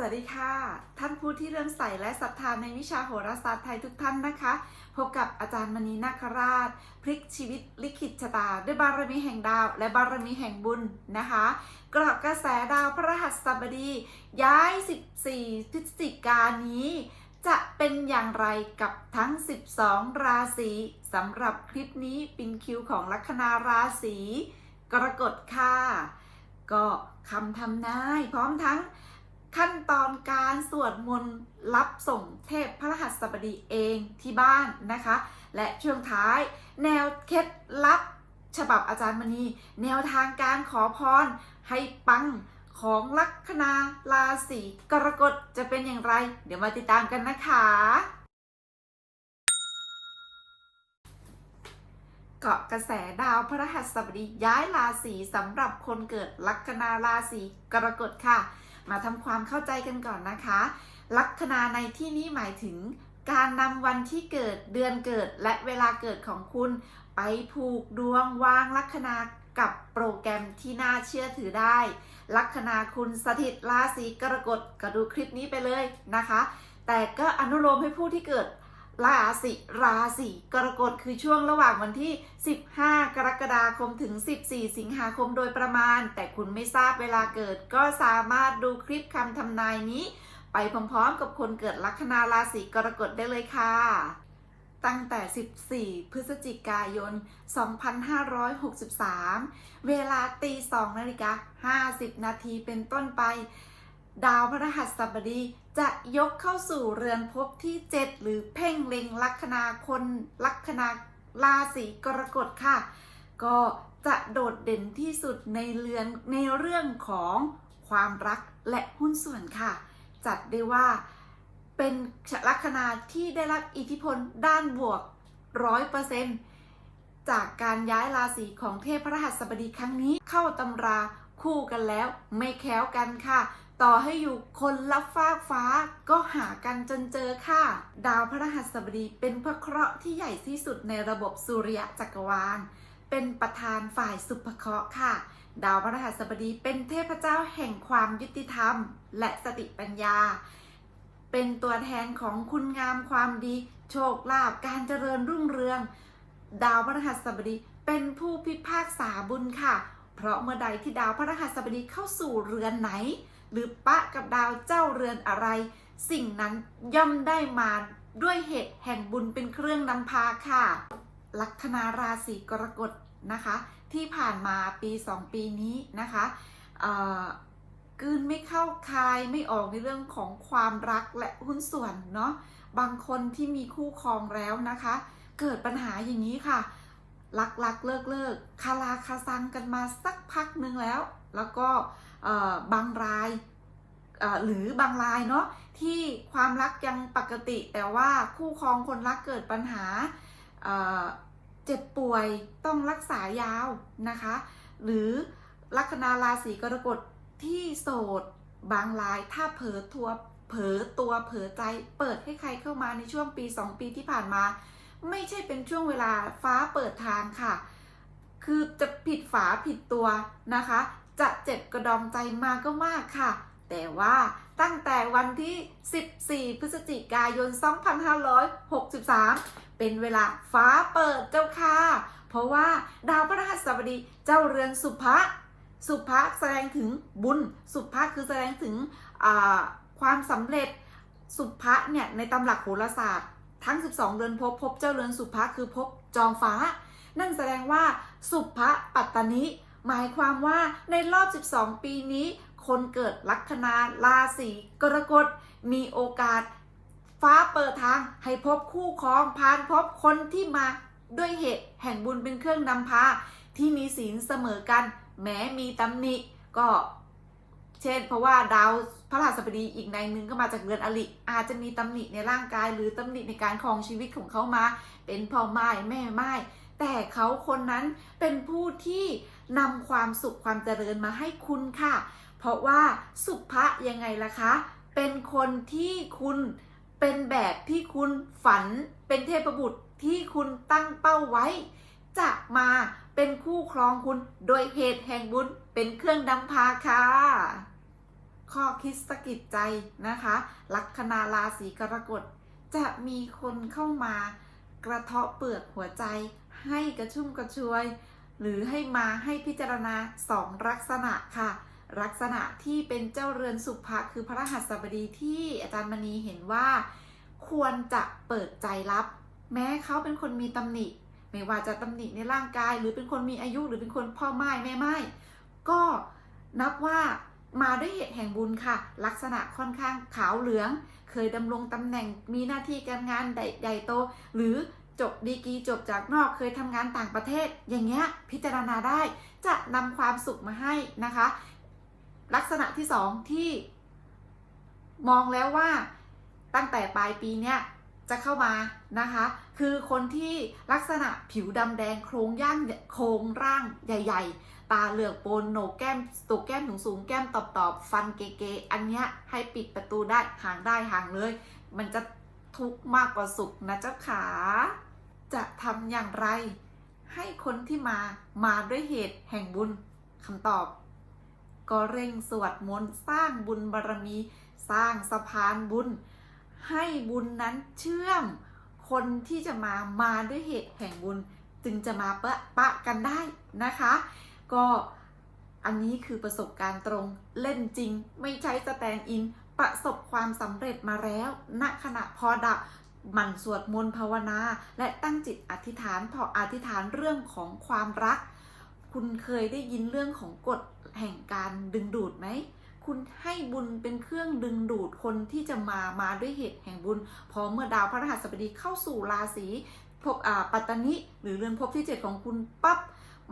สวัสดีค่ะ ท่านผู้ที่เริ่มใส่และศรัทธาในวิชาโหราศาสตร์ไทยทุกท่านนะคะ พบกับอาจารย์มณีนาคราช พลิกชีวิตลิขิตชะตา ด้วยบารมีแห่งดาว และบารมีแห่งบุญนะคะกรอบกระแสดาวพระหัสบดี ย้าย 14 พฤศจิกายนนี้ จะเป็นอย่างไรกับทั้ง 12 ราศีสำหรับคลิปนี้เป็นคิวของลัคนาราศีกรกฎค่ะก็คำทำนายพร้อมทั้ง ขั้นตอนการสวดมนต์รับส่งเทพพระรหัสบดีเองที่บ้านนะคะ และช่วงท้าย แนวเคล็ดลับฉบับอาจารย์มณี แนวทางการขอพรให้ปังของลัคนาราศีกรกฎจะเป็นอย่างไร เดี๋ยวมาติดตามกันนะคะ เกาะกระแสดาวพระรหัสบดีย้ายราศีสำหรับคนเกิดลัคนาราศีกรกฎค่ะ มาทำความเข้าใจกันก่อนนะคะ ลัคนาในที่นี้หมายถึงการนำวันที่เกิดเดือนเกิดและเวลาเกิดของคุณ ไปผูกดวงวางลัคนากับโปรแกรมที่น่าเชื่อถือได้ ลัคนาคุณสถิตราศีกรกฎก็ดูคลิปนี้ไปเลยนะคะ แต่ก็อนุโลมให้ผู้ที่เกิด ราศีราศีกรกฎคือช่วงระหว่างวันที่ 15 กรกฎาคมถึง 14 สิงหาคมโดยประมาณ แต่คุณไม่ทราบเวลาเกิด ก็สามารถดูคลิปคำทำนายนี้ ไปพร้อมๆกับคนเกิดลัคนาราศีกรกฎได้เลยค่ะ ตั้งแต่ 14 พฤศจิกายน 2563 เวลาตี2นาฬิกา50 นาทีเป็นต้นไป ดาวพระหัสบดี จะยกเข้าสู่เรือนภพที่ 7 หรือเพ่งเล็งลัคนาคนลัคนาราศีกรกฎค่ะ ก็จะโดดเด่นที่สุดในเรือนในเรื่องของความรักและหุ้นส่วนค่ะ จัดได้ว่าเป็นลัคนาที่ได้รับอิทธิพลด้านบวกร้อยเปอร์เซ็นจากการย้ายราศีของเทพพระหัสบดีครั้งนี้เข้าตำราคู่กันแล้วไม่แค้วกันค่ะ ต่อให้อยู่คนละฟากฟ้าก็หากันจนเจอค่ะ ดาวพระหัสบดีเป็นพระเคราะห์ที่ใหญ่ที่สุดในระบบสุริยะจักรวาล เป็นประธานฝ่ายสุภเคราะห์ค่ะ ดาวพระหัสบดีเป็นเทพเจ้าแห่งความยุติธรรม และสติปัญญา เป็นตัวแทนของคุณงามความดี โชคลาภการเจริญรุ่งเรือง ดาวพระหัสบดีเป็นผู้พิพากษาบุญค่ะ เพราะเมื่อใดที่ดาวพระรหัสบดีเข้าสู่เรือนไหน หรือปะกับดาวเจ้าเรือนอะไร สิ่งนั้นย่อมได้มาด้วยเหตุแห่งบุญเป็นเครื่องนำพาค่ะ ลัคนาราศีกรกฎนะคะ ที่ผ่านมาปี 2 ปีนี้นะคะกืนไม่เข้าคายไม่ออกในเรื่องของความรักและหุ้นส่วนเนาะบางคนที่มีคู่ครองแล้วนะคะ เกิดปัญหาอย่างนี้ค่ะ รักรักเลิกเลิกคาราคาซังกันมาสักพักหนึ่งแล้ว แล้วก็บางรายหรือบางรายเนาะที่ความรักยังปกติ แต่ว่าคู่ครองคนรักเกิดปัญหาเจ็บป่วยต้องรักษายาวนะคะ หรือลัคนาราศีกรกฎที่โสดบางรายถ้าเผลอตัวเผลอตัวเผลอใจเปิดให้ใครเข้ามาในช่วงปี 2 ปีที่ผ่านมา ไม่ใช่เป็นช่วงเวลาฟ้าเปิดทางค่ะ คือจะผิดฝาผิดตัวนะคะ จะเจ็บกระดองใจมาก็มากค่ะ แต่ว่าตั้งแต่วันที่ 14 พฤศจิกายน 2563 เป็นเวลาฟ้าเปิดเจ้าค่ะ เพราะว่าดาวพระหัสบดีเจ้าเรือนสุภะสุภะแสดงถึงบุญ สุภะคือแสดงถึงความสำเร็จ สุภะเนี่ยในตำหลักโหราศาสตร์ ทั้ง 12 เรือนภพภพเจ้าเรือนสุภะคือภพจอมฟ้า นั่นแสดงว่าสุภะปัตตนิหมายความว่าในรอบ 12 ปีนี้ คนเกิดลัคนาราศีกรกฎมีโอกาส ฟ้าเปิดทางให้พบคู่ครองพานพบคนที่มาด้วยเหตุแห่งบุญเป็นเครื่องนำพาที่มีศีลเสมอกัน แม้มีตำหนิก็ เช่นเพราะว่าดาว พระราชบดีอีกในหนึ่งก็มาจากเรือนอริอาจจะมีตำหนิในร่างกายหรือตำหนิในการครองชีวิตของเขามา เป็นพ่อไม้แม่ไม้แต่เขาคนนั้นเป็นผู้ที่นำความสุขความเจริญมาให้คุณค่ะ เพราะว่าสุภะยังไงล่ะคะ เป็นคนที่คุณเป็นแบบที่คุณฝัน เป็นเทพบุตรที่คุณตั้งเป้าไว้ จะมาเป็นคู่ครองคุณโดยเหตุแห่งบุญเป็นเครื่องนำพาค่ะ ข้อคิดสะกิดใจนะคะ ลัคนาราศีกรกฎจะมีคนเข้ามากระเทาะเปลือกหัวใจ ให้กระชุ่มกระชวย หรือให้มาให้พิจารณาสองลักษณะค่ะลักษณะที่เป็นเจ้าเรือนสุภะคือพระรหัสบดีที่อาจารย์มณีเห็นว่า ควรจะเปิดใจรับ แม้เขาเป็นคนมีตำหนิ ไม่ว่าจะตำหนิในร่างกาย หรือเป็นคนมีอายุหรือเป็นคนพ่อไม้แม่ไม้ก็นับว่า มาด้วยเหตุแห่งบุญค่ะ ลักษณะค่อนข้างขาวเหลือง เคยดำรงตำแหน่งมีหน้าที่การงานใหญ่โต หรือจบดีกรีจบจากนอกเคยทำงานต่างประเทศ อย่างเงี้ยพิจารณาได้จะนำความสุขมาให้นะคะ ลักษณะที่สองที่มองแล้วว่าตั้งแต่ปลายปีเนี้ยจะเข้ามานะคะ คือคนที่ลักษณะผิวดำแดงโครงย่างโครงร่างใหญ่ ๆ ตาเหลือกโปนโหนกแก้มตูกแก้มสูงๆแก้มตอบๆฟันเก๋ๆอันเนี้ยให้ปิดประตูได้ห่างได้ห่างเลย มันจะทุกข์มากกว่าสุขนะเจ้าขา จะทำอย่างไร ให้คนที่มามาด้วยเหตุแห่งบุญคำตอบ ก็เร่งสวดมนต์สร้างบุญบารรมี สร้างสะพานบุญ ให้บุญนั้นเชื่อม คนที่จะมามาด้วยเหตุแห่งบุญ จึงจะมาปะปะกันได้นะคะ ก็อันนี้คือประสบการณ์ตรงเล่นจริง ไม่ใช้สแตนด์อิน ประสบความสำเร็จมาแล้ว ณขณะพอดับหมันสวดมนต์ภาวนา และตั้งจิตอธิษฐานพออธิษฐานเรื่องของความรัก คุณเคยได้ยินเรื่องของกฎแห่งการดึงดูดไหมคุณให้บุญเป็นเครื่องดึงดูดคนที่จะมามาด้วยเหตุแห่งบุญ พอเมื่อดาวพระรหัสบดีเข้าสู่ราศีพอ่าปัตตนิหรือเรือนภพที่ 7 ของคุณปั๊บ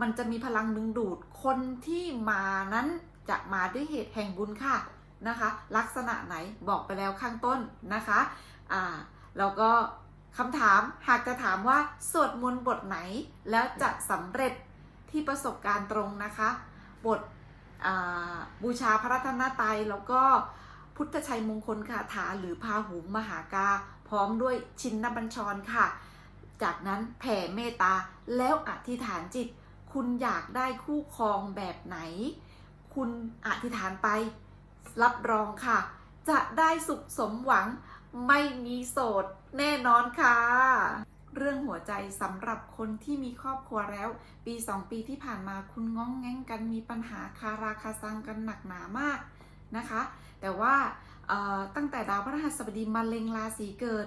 มันจะมีพลังดึงดูดคนที่มานั้นจะมาด้วยเหตุแห่งบุญค่ะนะคะ ลักษณะไหนบอกไปแล้วข้างต้นนะคะอ่าแล้วก็คำถามหากจะถามว่าสวดมนต์บทไหนแล้วจะสำเร็จที่ประสบการณ์ตรงนะคะ บทบูชาพระรัตนตรัยแล้วก็พุทธชัยมงคลคาถาหรือพาหุงมหากา พร้อมด้วยชินนบัญชรค่ะ จากนั้นแผ่เมตตาแล้วอธิษฐานจิต คุณอยากได้คู่ครองแบบไหน คุณอธิษฐานไป รับรองค่ะ จะได้สุขสมหวังไม่มีโสดแน่นอนค่ะ เรื่องหัวใจสำหรับคนที่มีครอบครัวแล้ว ปี 2 ปีที่ผ่านมาคุณง้องแง้งกันมีปัญหาคาราคาซังกันหนักหนามากนะคะ แต่ว่าตั้งแต่ดาวพฤหัสบดีมาเล็งราศีเกิด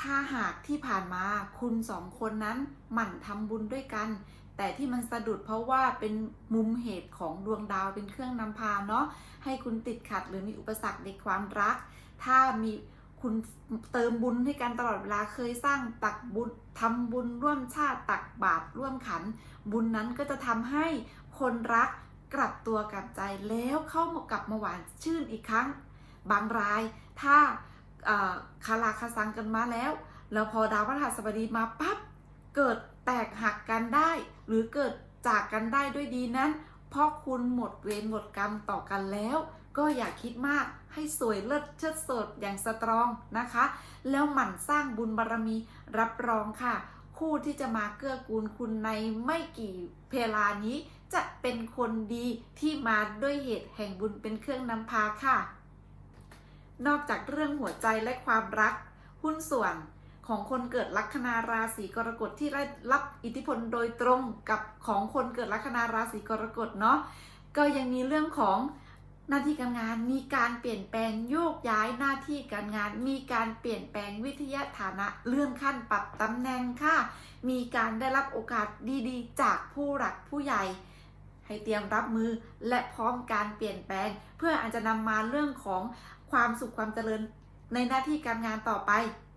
ถ้าหากที่ผ่านมาคุณสองคนนั้นหมั่นทำบุญด้วยกัน แต่ที่มันสะดุดเพราะว่าเป็นมุมเหตุของดวงดาวเป็นเครื่องนำพาเนาะให้คุณติดขัดหรือมีอุปสรรคในความรัก ถ้ามีคุณเติมบุญให้กันตลอดเวลาเคยสร้างตักบุญทำบุญร่วมชาติตักบาตรร่วมขัน บุญนั้นก็จะทำให้คนรักกลับตัวกลับใจแล้วเข้ามากลับมาหวานชื่นอีกครั้ง บางรายถ้าคาราคาซังกันมาแล้ว แล้วพอดาวพฤหัสบดีมาปั๊บ เกิดแตกหักกันได้ หรือเกิดจากกันได้ด้วยดีนั้น เพราะคุณหมดเวรหมดกรรมต่อกันแล้ว ก็อย่าคิดมากให้สวยเลิศเชิดสดอย่างสตรองนะคะ แล้วหมั่นสร้างบุญบารรมีรับรองค่ะ คู่ที่จะมาเกื้อกูลคุณในไม่กี่เพลานี้ จะเป็นคนดีที่มาด้วยเหตุแห่งบุญเป็นเครื่องนำพาค่ะ นอกจากเรื่องหัวใจและความรัก หุ้นส่วน ของคนเกิดลัคนาราศีกรกฎที่ได้รับอิทธิพลโดยตรงกับของคนเกิดลัคนาราศีกรกฎเนาะก็ยังมีเรื่องของหน้าที่การงานมีการเปลี่ยนแปลงโยกย้ายหน้าที่การงาน มีการเปลี่ยนแปลงวิทยาฐานะเลื่อนขั้นปรับตำแหน่งค่ะ มีการได้รับโอกาสดีๆ จากผู้หลักผู้ใหญ่ ให้เตรียมรับมือและพร้อมการเปลี่ยนแปลง เพื่ออาจจะนำมาเรื่องของความสุขความเจริญในหน้าที่การงานต่อไป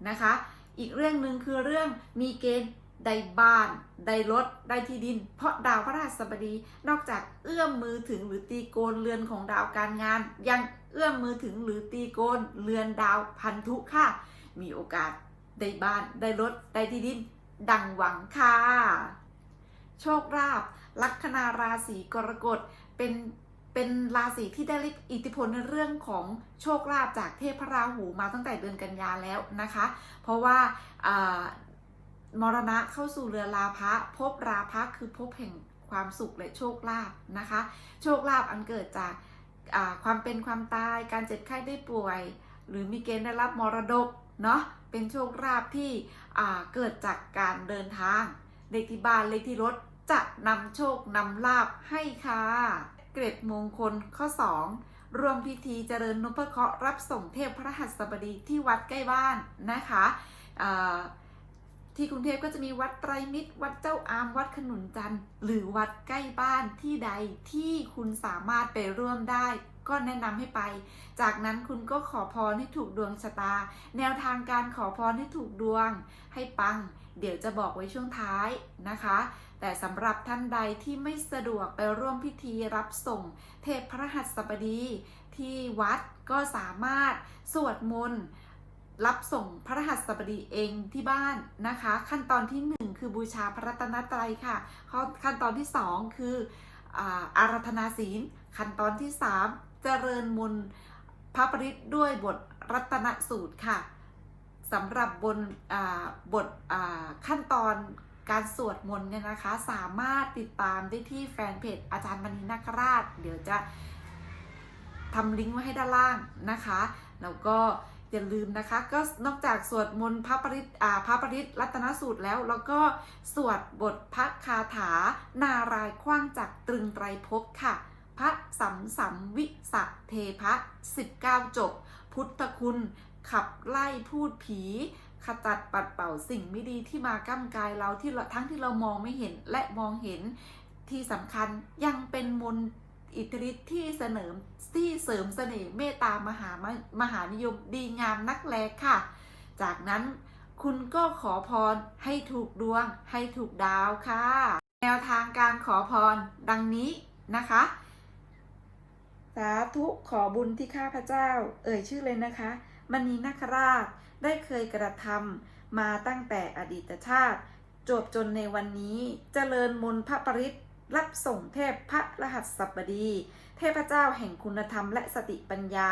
นะคะ อีกเรื่องหนึ่งคือเรื่องมีเกณฑ์ได้บ้านได้รถได้ที่ดิน เพราะดาวพระราชบดี นอกจากเอื้อมมือถึงหรือตีโกนเรือนของดาวการงาน ยังเอื้อมมือถึงหรือตีโกนเรือนดาวพันธุค่ะ มีโอกาสได้บ้านได้รถได้ที่ดิน ดังหวังค่ะ โชคลาภลัคนาราศีกรกฎเป็น เป็นราศีที่ได้รับอิทธิพลในเรื่องของโชคลาภจากเทพราหูมาตั้งแต่เดือนกันยาแล้วนะคะ เพราะว่ามรณะเข้าสู่เรือราพะภพราพะคือภพแห่งความสุขและโชคลาภนะคะ โชคลาภอันเกิดจากความเป็นความตายการเจ็บไข้ได้ป่วย หรือมีเกณฑ์ได้รับมรดกเนาะเป็นโชคลาภที่เกิดจากการเดินทางเลขที่บ้านเลขที่รถจะนำโชคนำลาบให้ค่ะ เกร็ดมงคลข้อ 2 ร่วมพิธีเจริญนุพเคราะห์รับส่งเทพพระหัสบดีที่วัดใกล้บ้านนะคะที่กรุงเทพก็จะมีวัดไตรมิตร วัดเจ้าอาม วัดขนุนจันทร์ หรือวัดใกล้บ้านที่ใดที่คุณสามารถไปร่วมได้ ก็แนะนำให้ไป จากนั้นคุณก็ขอพรให้ถูกดวงชะตา แนวทางการขอพรให้ถูกดวง ให้ปัง เดี๋ยวจะบอกไว้ช่วงท้ายนะคะ แต่สำหรับท่านใดที่ไม่สะดวกไปร่วมพิธีรับส่ง เทพพระหัสบดีที่วัดก็สามารถสวดมนต์รับส่งพระหัสบดีเองที่บ้านนะคะ ขั้นตอนที่ 1 คือบูชาพระรัตนตรัยค่ะ ขั้นตอนที่ 2 คืออาอาราธนาศีล ขั้นตอนที่ 3 เจริญมนพระปริตด้วยบทรัตนสูตรค่ะสำหรับบนบทขั้นตอนการสวดมนต์เนี่ยนะคะ สามารถติดตามได้ที่แฟนเพจอาจารย์มณีนาคราช เดี๋ยวจะทำลิงก์ไว้ให้ด้านล่างนะคะ แล้วก็อย่าลืมนะคะ ก็นอกจากสวดมนต์พระปริตอ่าพระปริตรัตนสูตรแล้ว แล้วก็สวดบทพระคาถา นารายณ์ขว้างจากตรึงไตรภพค่ะ พระสัมสัมวิสะเทพะ19จบ พุทธคุณ ขับไล่พูดผี ขจัดปัดเป่าสิ่งไม่ดีที่มาก้ำกายเราที่ทั้งที่เรามองไม่เห็นและมองเห็นที่สำคัญยังเป็นมนต์อิทธิฤทธิ์ที่เสนอที่เสริมเสน่ห์เมตตามหามมหานิยมดีงามนักแลค่ะ จากนั้นคุณก็ขอพรให้ถูกดวงให้ถูกดาวค่ะ แนวทางการขอพรดังนี้นะคะ สาธุขอบุญที่ข้าพเจ้า เอ่ยชื่อเลยนะคะมณีนาคราชได้เคยกระทำมาตั้งแต่อดีตชาติ จวบจนในวันนี้เจริญมนพระปริตรับส่งเทพพระรหัสสัปดี เทพเจ้าแห่งคุณธรรมและสติปัญญา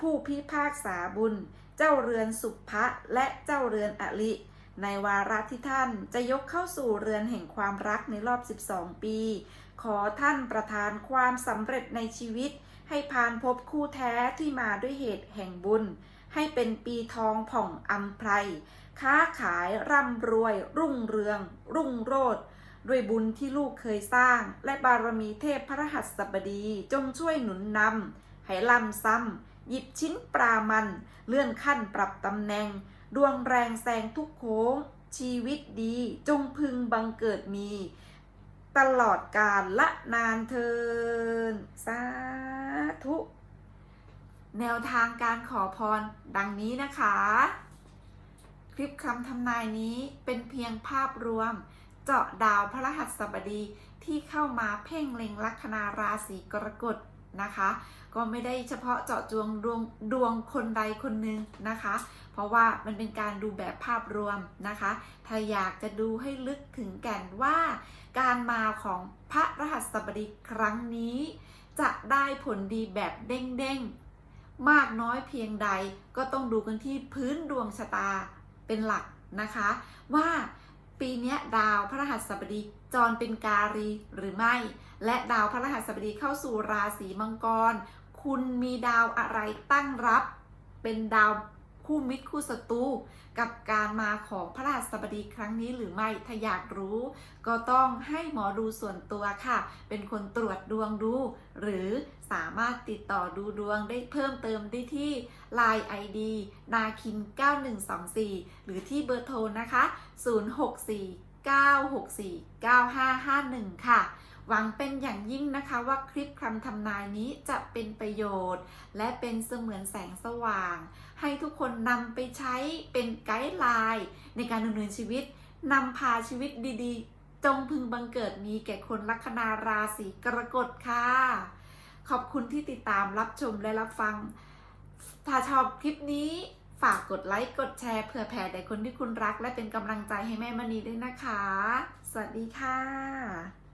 ผู้พิพากษาบุญ เจ้าเรือนสุภะและเจ้าเรือนอลิ ในวาระที่ท่านจะยกเข้าสู่เรือนแห่งความรักในรอบ 12 ปี ขอท่านประทานความสำเร็จในชีวิต ให้พานพบคู่แท้ที่มาด้วยเหตุแห่งบุญ ให้เป็นปีทองผ่องอำไพรค้าขายร่ำรวย รุ่งเรือง รุ่งโรจน์ด้วยบุญที่ลูกเคยสร้าง และบารมีเทพพระหัสบดีจงช่วยหนุนนำให้ลำซ้ำหยิบชิ้นปลามัน เลื่อนขั้นปรับตำแหน่ง ดวงแรงแซงทุกโค้ง ชีวิตดีจงพึงบังเกิดมี ตลอดกาลละนานเทินสา ธุ แนวทางการขอพรดังนี้นะคะ คลิปคำทำนายนี้เป็นเพียงภาพรวม เจาะดาวพระรหัสบดีที่เข้ามาเพ่งเล็งลัคนาราศีกรกฎนะคะ ก็ไม่ได้เฉพาะเจาะจวงดวงดวงคนใดคนหนึ่งนะคะ เพราะว่ามันเป็นการดูแบบภาพรวมนะคะ ถ้าอยากจะดูให้ลึกถึงแก่นว่า การมาของพระรหัสบดีครั้งนี้ จะได้ผลดีแบบเด้งๆ มากน้อยเพียงใดก็ต้องดูกันที่พื้นดวงชะตาเป็นหลักนะคะ ว่าปีนี้ดาวพระรหัสบดีจรเป็นการีหรือไม่ และดาวพระรหัสบดีเข้าสู่ราศีมังกร คุณมีดาวอะไรตั้งรับ เป็นดาว คู่มิตรคู่ศัตรูกับการมาของพระรหัสบดีครั้งนี้หรือไม่ ถ้าอยากรู้ ก็ต้องให้หมอดูส่วนตัวค่ะ เป็นคนตรวจดวงดู หรือสามารถติดต่อดูดวงได้เพิ่มเติมได้ที่ Line ID นาคิน 9124 หรือที่เบอร์โทรนะคะ 064 964 9551 ค่ะ หวังเป็นอย่างยิ่งนะคะว่าคลิปคำทำนายนี้จะเป็นประโยชน์ และเป็นเสมือนแสงสว่าง ให้ทุกคนนำไปใช้เป็นไกด์ไลน์ในการดำเนินชีวิตนำพาชีวิตดีๆ จงพึงบังเกิดมีแก่คนลัคนาราศีกรกฎค่ะ ขอบคุณที่ติดตามรับชมและรับฟัง ถ้าชอบคลิปนี้ฝากกดไลค์ กดแชร์เผื่อแผ่แด่คนที่คุณรัก และเป็นกำลังใจให้แม่มณีด้วยนะคะ สวัสดีค่ะ